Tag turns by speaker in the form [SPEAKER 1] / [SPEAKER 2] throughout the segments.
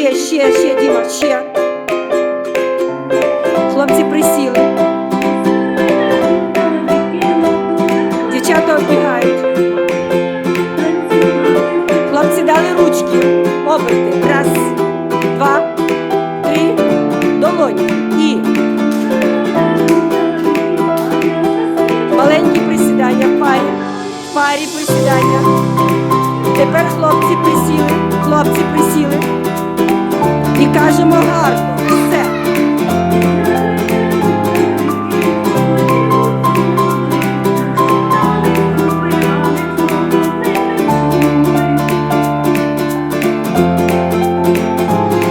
[SPEAKER 1] Ще, ще, ще, Діма, ще. Хлопці присіли. Дівчата оббігають. Хлопці дали ручки. Оберти. Раз, два, три, долоні. І. Маленькі присідання в парі. В парі присідання. Тепер хлопці присіли. Хлопці присіли. Кажемо гарно. Все.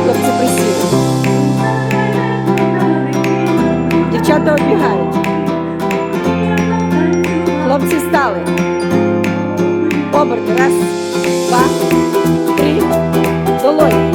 [SPEAKER 1] Хлопці присіли. Дівчата обігають. Хлопці стали. Оберти. Раз, два, три. Долоньки.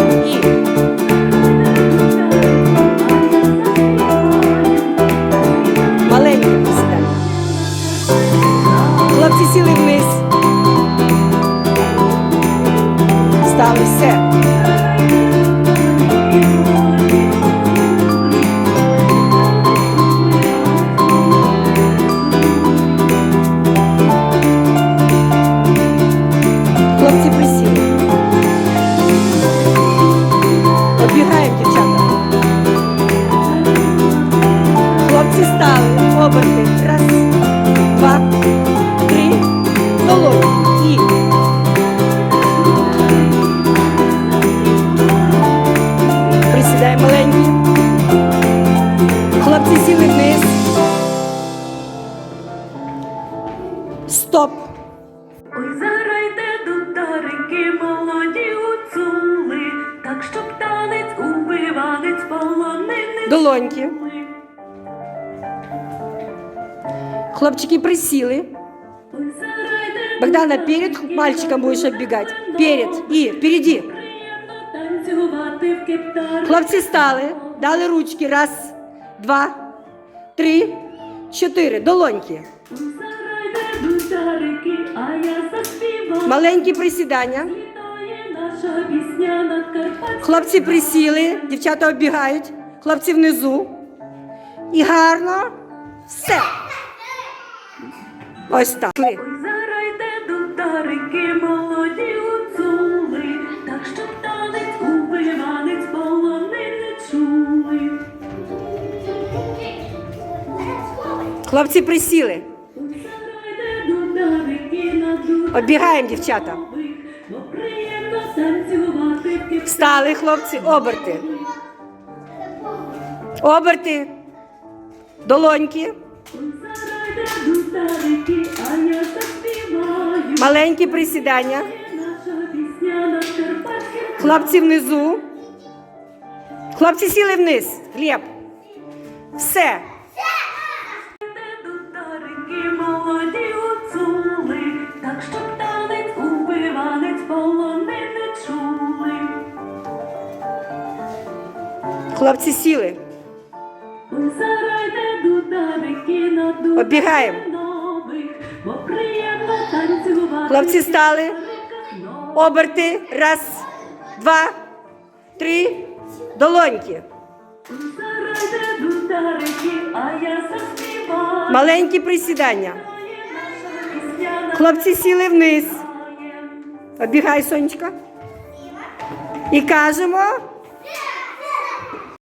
[SPEAKER 1] сіли вниз. Стоп.
[SPEAKER 2] Ой, зарайте дударики, молоді гуцули, так щоб танець убиванець полонини.
[SPEAKER 1] Долоньки. Хлопчики присіли.
[SPEAKER 2] Ой, зарайте
[SPEAKER 1] Богдана, перед мальчиком будешь оббегать. Перед и впереди.
[SPEAKER 2] приємно танцювати в кептарі.
[SPEAKER 1] Хлопці стали, дали ручки. Раз, два, три, чотири. Долоньки. Маленькі присідання. Хлопці присіли, дівчата оббігають. Хлопці внизу. І гарно. Все. Ось так.
[SPEAKER 2] Зарайте дударики, молоді гуцули, так щоб танець
[SPEAKER 1] Хлопці присіли. Оббігаємо, дівчата. Встали, хлопці, оберти. Оберти. Долоньки. Маленькі присідання. Хлопці внизу. Хлопці сіли вниз. Глеб. Все.
[SPEAKER 2] Молоді гуцули, так щоб танець убиванець полонини чули.
[SPEAKER 1] Хлопці сіли.
[SPEAKER 2] Зарайте дударики на дух
[SPEAKER 1] Оббігаємо.
[SPEAKER 2] нових, бо приємно танцювати.
[SPEAKER 1] Хлопці стали. Оберти. Раз, два, три. Долоньки.
[SPEAKER 2] Зарайте дударики, а я заспіваю.
[SPEAKER 1] Маленькі присідання. Хлопці сіли вниз. Обігай, сонечка. І кажемо